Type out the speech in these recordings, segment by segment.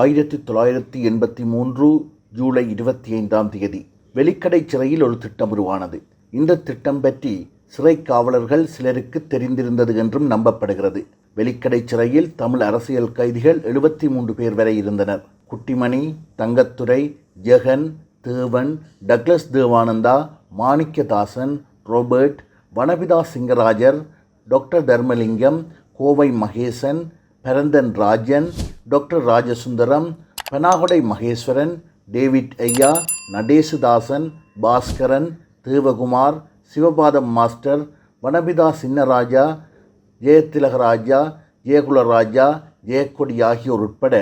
ஆயிரத்தி தொள்ளாயிரத்தி எண்பத்தி மூன்று ஜூலை இருபத்தி ஐந்தாம் தேதி வெளிக்கடை சிறையில் ஒரு திட்டம் உருவானது. இந்த திட்டம் பற்றி சிறை காவலர்கள் சிலருக்கு தெரிந்திருந்தது என்றும் நம்பப்படுகிறது. வெளிக்கடை சிறையில் தமிழ் அரசியல் கைதிகள் எழுபத்தி மூன்று பேர் வரை இருந்தனர். Kuttimani Thangathurai Jegan Devan Douglas Devananda Manickadasan Robert வனபிதா Singarajar doctor Dharmalingam Kovai Mahesan Paranthan Rajan doctor Rajasundaram Panagoda Maheswaran David ஐயா நடேசுதாசன் பாஸ்கரன் தேவகுமார் சிவபாதம் மாஸ்டர் வனபிதா சின்னராஜா ஜெயதிலகராஜா ஜெயகுலராஜா ஜெயக்கொடி ஆகியோர் உட்பட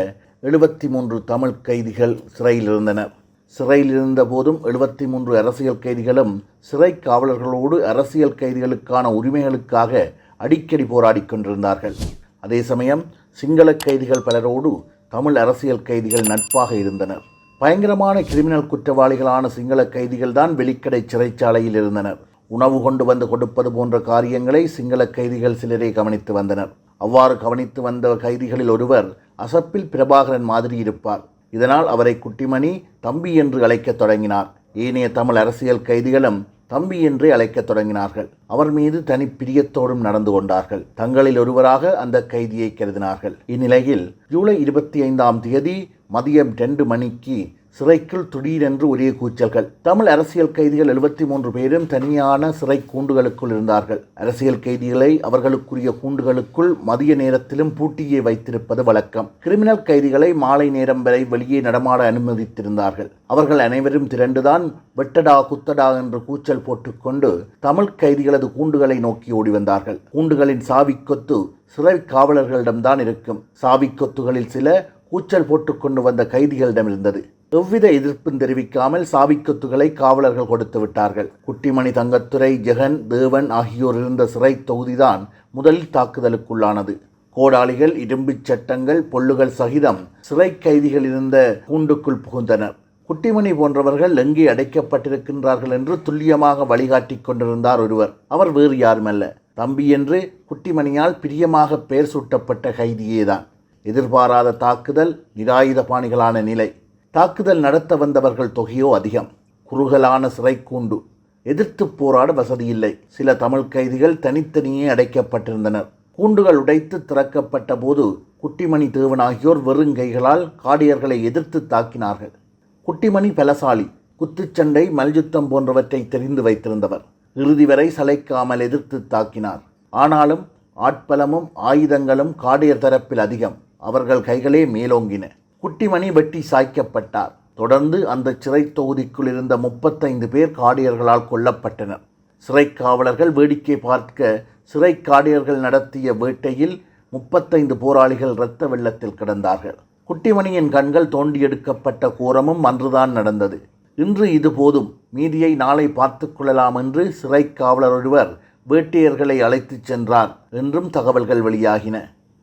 எழுபத்தி மூன்று தமிழ் கைதிகள் சிறையில் இருந்தனர் சிறையில் இருந்தபோதும் எழுபத்தி மூன்று அரசியல் கைதிகளும் சிறை காவலர்களோடு அரசியல் கைதிகளுக்கான உரிமைகளுக்காக அடிக்கடி போராடி கொண்டிருந்தார்கள். அதே சமயம் சிங்கள கைதிகள் பலரோடு தமிழ் அரசியல் கைதிகள் நட்பாக இருந்தனர். பயங்கரமான கிரிமினல் குற்றவாளிகளான சிங்கள கைதிகள் தான் வெளிக்கடை சிறைச்சாலையில் இருந்தனர். உணவு கொண்டு வந்து கொடுப்பது போன்ற காரியங்களை சிங்கள கைதிகள் சிலரே கவனித்து வந்தனர். அவ்வாறு கவனித்து வந்த கைதிகளில் ஒருவர் அசப்பில் பிரபாகரன் மாதிரி இருப்பார். இதனால் அவரை குட்டிமணி தம்பி என்று அழைக்கத் தொடங்கினார். ஏனைய தமிழ் அரசியல் கைதிகளும் தம்பி என்றே அழைக்கத் தொடங்கினார்கள். அவர் மீது தனி பிரியத்தோடும் நடந்து கொண்டார்கள். தங்களில் ஒருவராக அந்த கைதியை கருதினார்கள். இந்நிலையில் ஜூலை இருபத்தி ஐந்தாம் தேதி மதியம் ரெண்டு மணிக்கு சிறைக்குள் திடீரென்று ஒரே கூச்சல்கள். தமிழ் அரசியல் கைதிகள் எழுபத்தி மூன்று பேரும் தனியான சிறை கூண்டுகளுக்குள் இருந்தார்கள். அரசியல் கைதிகளை அவர்களுக்குரிய கூண்டுகளுக்குள் மதிய நேரத்திலும் பூட்டியே வைத்திருப்பது வழக்கம். கிரிமினல் கைதிகளை மாலை நேரம் வரை வெளியே நடமாட அனுமதித்திருந்தார்கள். அவர்கள் அனைவரும் திரண்டுதான் வெட்டடா குத்தடா என்று கூச்சல் போட்டுக்கொண்டு தமிழ் கைதிகளது கூண்டுகளை நோக்கி ஓடி வந்தார்கள். கூண்டுகளின் சாவிக்கொத்து சிறை காவலர்களிடம்தான் இருக்கும். சாவிக்கொத்துகளில் சில கூச்சல் போட்டுக்கொண்டு வந்த கைதிகளிடம் இருந்தது. எவ்வித எதிர்ப்பும் தெரிவிக்காமல் சாவிக்கொத்துகளை காவலர்கள் கொடுத்து விட்டார்கள். குட்டிமணி தங்கத்துறை ஜெகன் தேவன் ஆகியோர் இருந்த சிறை தொகுதிதான் முதலில் தாக்குதலுக்குள்ளானது. கோடாளிகள் இரும்புச் சட்டங்கள் பொல்லுகள் சகிதம் சிறை கைதிகள் இருந்த கூண்டுக்குள் புகுந்தனர் குட்டிமணி போன்றவர்கள் எங்கே அடைக்கப்பட்டிருக்கின்றார்கள் என்று துல்லியமாக வழிகாட்டிக் கொண்டிருந்தார் ஒருவர். அவர் வேறு யாருமல்ல. தம்பி என்று குட்டிமணியால் பிரியமாக பெயர் சூட்டப்பட்ட கைதியேதான். எதிர்பாராத தாக்குதல் நிராயுதபாணிகளான நிலை. தாக்குதல் நடத்த வந்தவர்கள் தொகையோ அதிகம். குறுகலான சிறைக்கூண்டு. எதிர்த்து போராட வசதியில்லை. சில தமிழ் கைதிகள் தனித்தனியே அடைக்கப்பட்டிருந்தனர். கூண்டுகள் உடைத்து திறக்கப்பட்ட போது குட்டிமணி தேவன் ஆகியோர் வெறுங்கைகளால் காடியர்களை எதிர்த்து தாக்கினார்கள். குட்டிமணி பலசாலி குத்துச்சண்டை மல்யுத்தம் போன்றவற்றை தெரிந்து வைத்திருந்தவர். இறுதி வரை சளைக்காமல் எதிர்த்து தாக்கினார். ஆனாலும் ஆட்பலமும் ஆயுதங்களும் காடியர் தரப்பில் அதிகம். அவர்கள் கைகளே மேலோங்கின. குட்டிமணி வெட்டி சாய்க்கப்பட்டார். தொடர்ந்து அந்த சிறை தொகுதிக்குள் இருந்த முப்பத்தைந்து பேர் காடியர்களால் கொல்லப்பட்டனர். சிறை காவலர்கள் வேடிக்கை பார்க்க சிறை காடியர்கள் நடத்திய வேட்டையில் முப்பத்தைந்து போராளிகள் இரத்த வெள்ளத்தில் கிடந்தார்கள். குட்டிமணியின் கண்கள் தோண்டி எடுக்கப்பட்ட கோரமும் அன்றுதான் நடந்தது. இன்று இது போதும். மீதியை நாளை பார்த்து கொள்ளலாம் என்று சிறை காவலர் ஒருவர் வேட்டையர்களை அழைத்துச் சென்றார் என்றும் தகவல்கள் வெளியாகின.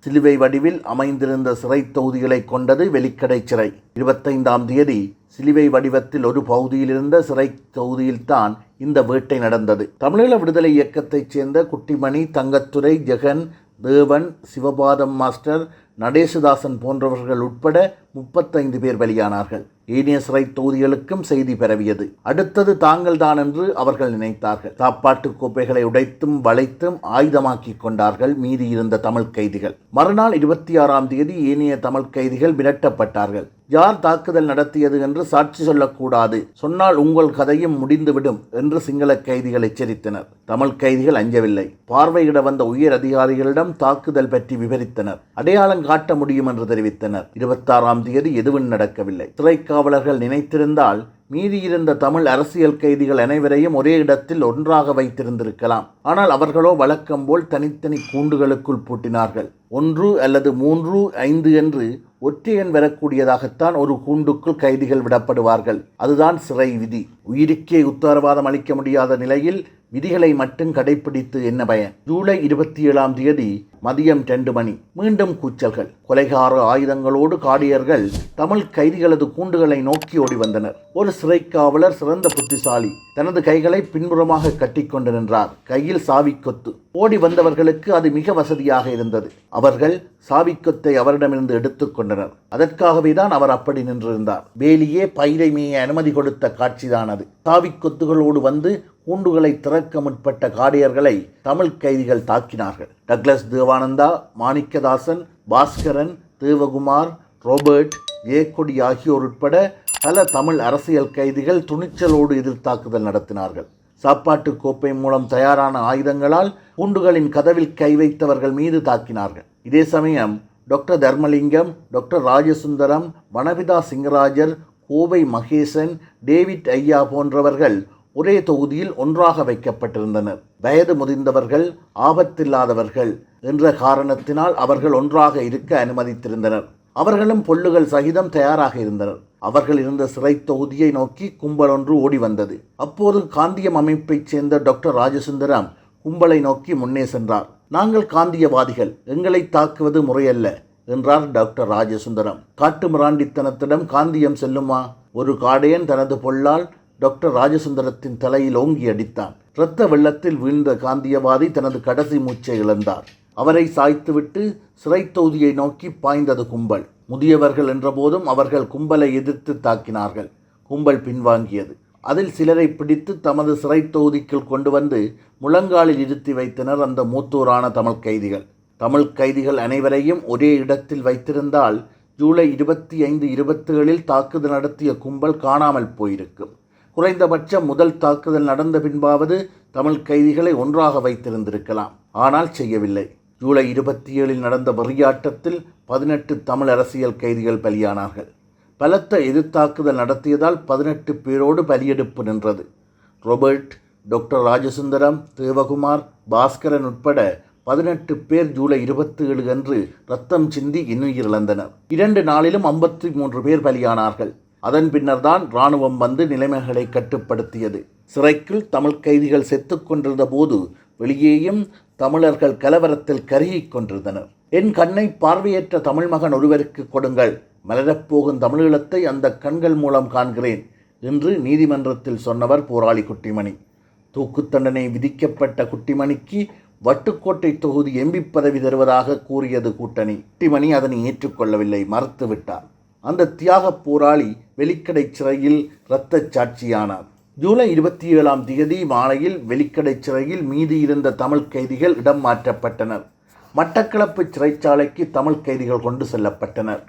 சிலுவை வடிவில் அமைந்திருந்த சிறை தொகுதிகளை கொண்டது வெலிக்கடை சிறை. இருபத்தைந்தாம் தேதி சிலுவை வடிவத்தில் ஒரு பகுதியில் இருந்த சிறை தொகுதியில்தான் இந்த வேட்டை நடந்தது. தமிழீழ விடுதலை இயக்கத்தைச் சேர்ந்த குட்டிமணி தங்கத்துரை ஜெகன் தேவன் சிவபாதம் மாஸ்டர் நடேசுதாசன் போன்றவர்கள் உட்பட முப்பத்தைந்து பேர் பலியானார்கள் ஏனைய சிறை தொகுதிகளுக்கும் செய்தி பரவியது. அடுத்தது தாங்கள்தான் என்று அவர்கள் நினைத்தார்கள். சாப்பாட்டு கோப்பைகளை உடைத்தும் வளைத்தும் ஆயுதமாக்கி கொண்டார்கள் மீதி இருந்த தமிழ் கைதிகள். மறுநாள் இருபத்தி ஆறாம் தேதி ஏனைய தமிழ் கைதிகள் மிரட்டப்பட்டார்கள். யார் தாக்குதல் நடத்தியது என்று சாட்சி சொல்லக்கூடாது. சொன்னால் உங்கள் கதையும் முடிந்துவிடும் என்று சிங்கள கைதிகள் எச்சரித்தனர். தமிழ் கைதிகள் அஞ்சவில்லை. பார்வையிட வந்த உயர் அதிகாரிகளிடம் தாக்குதல் பற்றி விவரித்தனர். அடையாளம் காட்ட முடியும் என்று தெரிவித்தனர். இருபத்தாறாம் தேதி எதுவும் நடக்கவில்லை. சிறை காவலர்கள் நினைத்திருந்தால் மீதியிருந்த தமிழ் அரசியல் கைதிகள் அனைவரையும் ஒரே இடத்தில் ஒன்றாக வைத்திருந்திருக்கலாம். ஆனால் அவர்களோ வழக்கம் போல் தனித்தனி கூண்டுகளுக்குள் பூட்டினார்கள். ஒன்று அல்லது மூன்று ஐந்து என்று ஒற்றையன் வரக்கூடியதாகத்தான் ஒரு கூண்டுக்குள் கைதிகள் விடப்படுவார்கள். அதுதான் சிறை விதி. உயிருக்கே உத்தரவாதம் அளிக்க முடியாத நிலையில் விதிகளை மட்டும் கடைபிடித்து என்ன பயன்? ஜூலை இருபத்தி ஏழாம் தேதி மதியம் ரெண்டு மணி. மீண்டும் கூச்சல்கள். கொலைகார ஆயுதங்களோடு காடியர்கள் தமிழ் கைதிகளது கூண்டுகளை நோக்கி ஓடி வந்தனர். ஒரு சிறை காவலர் சிறந்த புத்திசாலி. தனது கைகளை பின்புறமாக கட்டிக்கொண்டு நின்றார். கையில் சாவிக்கொத்து. ஓடி வந்தவர்களுக்கு அது மிக வசதியாக இருந்தது. அவர்கள் சாவிக்கொத்தை அவரிடமிருந்து எடுத்துக்கொண்டனர் அதற்காகவே தான் அவர் அப்படி நின்றிருந்தார். வேலியே பயிரை மீய அனுமதி கொடுத்த காட்சிதான் அது சாவிக்கொத்துகளோடு வந்து கூண்டுகளை திறக்க முற்பட்ட காடியர்களை தமிழ் கைதிகள் தாக்கினார்கள். டக்ளஸ் தேவானந்தா மாணிக்கதாசன் பாஸ்கரன் தேவகுமார் ரோபர்ட் ஜேக்கொடி ஆகியோர் உட்பட பல தமிழ் அரசியல் கைதிகள் துணிச்சலோடு எதிர்த்தாக்குதல் நடத்தினார்கள். சாப்பாட்டு கோப்பை மூலம் தயாரான ஆயுதங்களால் கூண்டுகளின் கதவில் கை வைத்தவர்கள் மீது தாக்கினார்கள். இதே சமயம் டாக்டர் தர்மலிங்கம் டாக்டர் ராஜசுந்தரம் வனவிதா சிங்கராஜர் கோவை மகேசன் டேவிட் ஐயா போன்றவர்கள் ஒரே தொகுதியில் ஒன்றாக வைக்கப்பட்டிருந்தனர். வயது முதிர்ந்தவர்கள் ஆபத்தில்லாதவர்கள் என்ற காரணத்தினால் அவர்கள் ஒன்றாக இருக்க அனுமதித்திருந்தனர். அவர்களும் பொல்லுகள் சகிதம் தயாராக இருந்தனர். அவர்கள் இருந்த சிறை தொகுதியை நோக்கி கும்பல் ஒன்று ஓடி வந்தது. அப்போது காந்தியம் அமைப்பைச் சேர்ந்த டாக்டர் ராஜசுந்தரம் கும்பலை நோக்கி முன்னே சென்றார். நாங்கள் காந்தியவாதிகள் எங்களை தாக்குவது முறையல்ல என்றார் டாக்டர் ராஜசுந்தரம். காட்டு மிராண்டித்தனத்திடம் காந்தியம் செல்லுமா? ஒரு காடையன் தனது பொல்லால் டாக்டர் ராஜசுந்தரத்தின் தலையில் ஓங்கி அடித்தான். இரத்த வெள்ளத்தில் வீழ்ந்த காந்தியவாதி தனது கடைசி மூச்சை இழந்தார். அவரை சாய்த்துவிட்டு சிறை தொகுதியை நோக்கி பாய்ந்தது கும்பல். முதியவர்கள் என்றபோதும் அவர்கள் கும்பலை எதிர்த்து தாக்கினார்கள். கும்பல் பின்வாங்கியது. அதில் சிலரை பிடித்து தமது சிறை தொகுதிக்குள் கொண்டு வந்து முழங்காலில் இருத்தி வைத்தனர் அந்த மூத்தூரான தமிழ் கைதிகள். தமிழ் கைதிகள் அனைவரையும் ஒரே இடத்தில் வைத்திருந்தால் ஜூலை இருபத்தி ஐந்து இருபத்துகளில் தாக்குதல் நடத்திய கும்பல் காணாமல் போயிருக்கும். குறைந்தபட்சம் முதல் தாக்குதல் நடந்த பின்பாவது தமிழ் கைதிகளை ஒன்றாக வைத்திருந்திருக்கலாம். ஆனால் செய்யவில்லை. ஜூலை இருபத்தி ஏழில் நடந்த வெறியாட்டத்தில் பதினெட்டு தமிழ் அரசியல் கைதிகள் பலியானார்கள். பலத்த எதிர்த்தாக்குதல் நடத்தியதால் பதினெட்டு பேரோடு பலியெடுப்பு நின்றது. ரொபர்ட் டாக்டர் ராஜசுந்தரம் தேவகுமார் பாஸ்கரன் உட்பட பதினெட்டு பேர் ஜூலை இருபத்தி ஏழு அன்று ரத்தம் சிந்தி இன்னுயிரிழந்தனர். இரண்டு நாளிலும் ஐம்பத்தி மூன்று பேர் பலியானார்கள். அதன் பின்னர்தான் இராணுவம் வந்து நிலைமைகளை கட்டுப்படுத்தியது. சிறைக்குள் தமிழ் கைதிகள் செத்து கொண்டிருந்த போது வெளியேயும் தமிழர்கள் கலவரத்தில் கருகிக் கொண்டிருந்தனர். என் கண்ணை பார்வையற்ற தமிழ் மகன் ஒருவருக்கு கொடுங்கள். மலரப்போகும் தமிழீழத்தை அந்த கண்கள் மூலம் காண்கிறேன் என்று நீதிமன்றத்தில் சொன்னவர் போராளி குட்டிமணி. தூக்கு தண்டனை விதிக்கப்பட்ட குட்டிமணிக்கு வட்டுக்கோட்டை தொகுதி எம்பி பதவி தருவதாக கூறியது கூட்டணி. குட்டிமணி அதனை ஏற்றுக்கொள்ளவில்லை மறுத்துவிட்டார். அந்த தியாகப் போராளி வெலிக்கடை சிறையில் இரத்த சாட்சியானார். ஜூலை இருபத்தி ஏழாம் தேதி மாலையில் வெலிக்கடை சிறையில் மீதி இருந்த தமிழ் கைதிகள் இடம் மாற்றப்பட்டனர். மட்டக்களப்பு சிறைச்சாலைக்கு தமிழ் கைதிகள் கொண்டு செல்லப்பட்டனர்.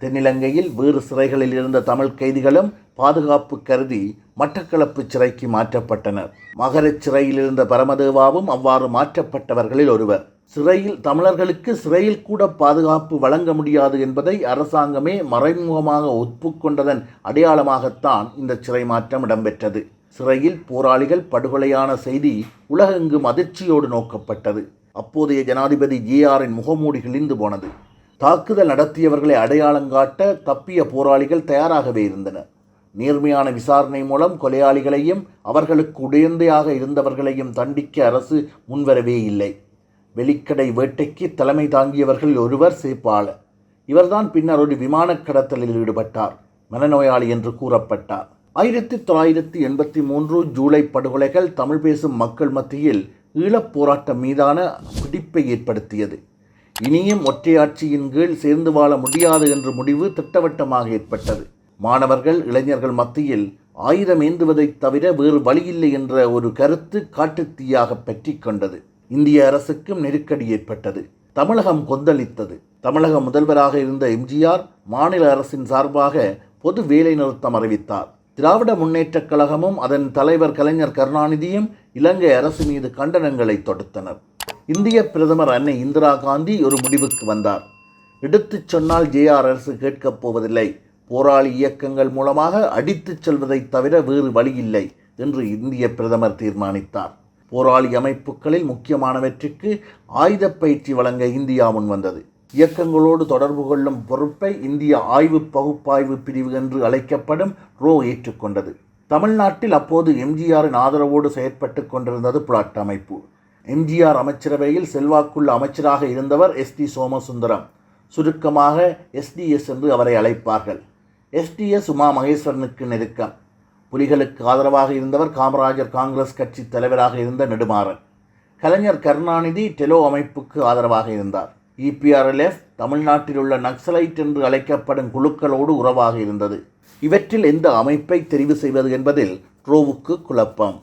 தென்னிலங்கையில் வேறு சிறைகளில் இருந்த தமிழ் கைதிகளும் பாதுகாப்பு கருதி மட்டக்களப்பு சிறைக்கு மாற்றப்பட்டனர். மகரச் சிறையில் இருந்த பரமதேவாவும் அவ்வாறு மாற்றப்பட்டவர்களில் ஒருவர். சிறையில் தமிழர்களுக்கு சிறையில் கூட பாதுகாப்பு வழங்க முடியாது என்பதை அரசாங்கமே மறைமுகமாக ஒப்புக்கொண்டதன் அடையாளமாகத்தான் இந்த சிறை மாற்றம் இடம்பெற்றது. சிறையில் போராளிகள் படுகொலையான செய்தி உலகெங்கும் அதிர்ச்சியோடு நோக்கப்பட்டது. அப்போதைய ஜனாதிபதி ஜேஆரின் முகமூடி கிழிந்து போனது. தாக்குதல் நடத்தியவர்களை அடையாளங்காட்ட தப்பிய போராளிகள் தயாராகவே இருந்தனர் நேர்மையான விசாரணை மூலம் கொலையாளிகளையும் அவர்களுக்கு உடையந்தையாக இருந்தவர்களையும் தண்டிக்க அரசு முன்வரவே இல்லை. வெளிக்கடை வேட்டைக்கு தலைமை தாங்கியவர்கள் ஒருவர் சேப்பாளர் இவர்தான் பின்னர் ஒரு விமான கடத்தலில் ஈடுபட்டார். மனநோயாளி என்று கூறப்பட்டார். ஆயிரத்தி தொள்ளாயிரத்தி எண்பத்தி மூன்று ஜூலை படுகொலைகள் தமிழ் பேசும் மக்கள் மத்தியில் ஈழப் போராட்டம் மீதான பிடிப்பை ஏற்படுத்தியது. இனியும் ஒற்றையாட்சியின் கீழ் சேர்ந்து வாழ முடியாது என்ற முடிவு திட்டவட்டமாக ஏற்பட்டது. மாணவர்கள் இளைஞர்கள் மத்தியில் ஆயுதம் ஏந்துவதைத் தவிர வேறு வழியில்லை என்ற ஒரு கருத்து காட்டுத்தீயாக பற்றி கொண்டது. இந்திய அரசுக்கும் நெருக்கடி ஏற்பட்டது. தமிழகம் கொந்தளித்தது. தமிழக முதல்வராக இருந்த எம்ஜிஆர் மாநில அரசின் சார்பாக பொது வேலை நிறுத்தம் அறிவித்தார். திராவிட முன்னேற்றக் கழகமும் அதன் தலைவர் கலைஞர் கருணாநிதியும் இலங்கை அரசு மீது கண்டனங்களை தொடுத்தனர். இந்திய பிரதமர் அன்னை இந்திரா காந்தி ஒரு முடிவுக்கு வந்தார். எடுத்துச் சொன்னால் ஜேஆர் அரசு கேட்கப் போவதில்லை. போராளி இயக்கங்கள் மூலமாக அடித்துச் செல்வதைத் தவிர வேறு வழியில்லை என்று இந்திய பிரதமர் தீர்மானித்தார். போராளி அமைப்புகளில் முக்கியமானவற்றிற்கு ஆயுதப் பயிற்சி வழங்க இந்தியா முன்வந்தது இயக்கங்களோடு தொடர்பு கொள்ளும் பொறுப்பை இந்திய ஆய்வு பகுப்பாய்வு பிரிவு என்று அழைக்கப்படும் ரோ ஏற்றுக்கொண்டது தமிழ்நாட்டில் அப்போது எம்ஜிஆரின் ஆதரவோடு செயற்பட்டு கொண்டிருந்தது புலாட் அமைப்பு. எம்ஜிஆர் அமைச்சரவையில் செல்வாக்குள்ள அமைச்சராக இருந்தவர் எஸ் டி சோமசுந்தரம். சுருக்கமாக எஸ்டிஎஸ் என்று அவரை அழைப்பார்கள். எஸ்டிஎஸ் உமா மகேஸ்வரனுக்கு நெருக்கம். புலிகளுக்கு ஆதரவாக இருந்தவர் காமராஜர் காங்கிரஸ் கட்சி தலைவராக இருந்த நெடுமாறன். கலைஞர் கருணாநிதி டெலோ அமைப்புக்கு ஆதரவாக இருந்தார். இபிஆர்எல்எஃப் தமிழ்நாட்டில் உள்ள நக்சலைட் என்று அழைக்கப்படும் குழுக்களோடு உறவாக இருந்தது. இவற்றில் எந்த அமைப்பை தெரிவு செய்வது என்பதில் ட்ரோவுக்கு குழப்பம்.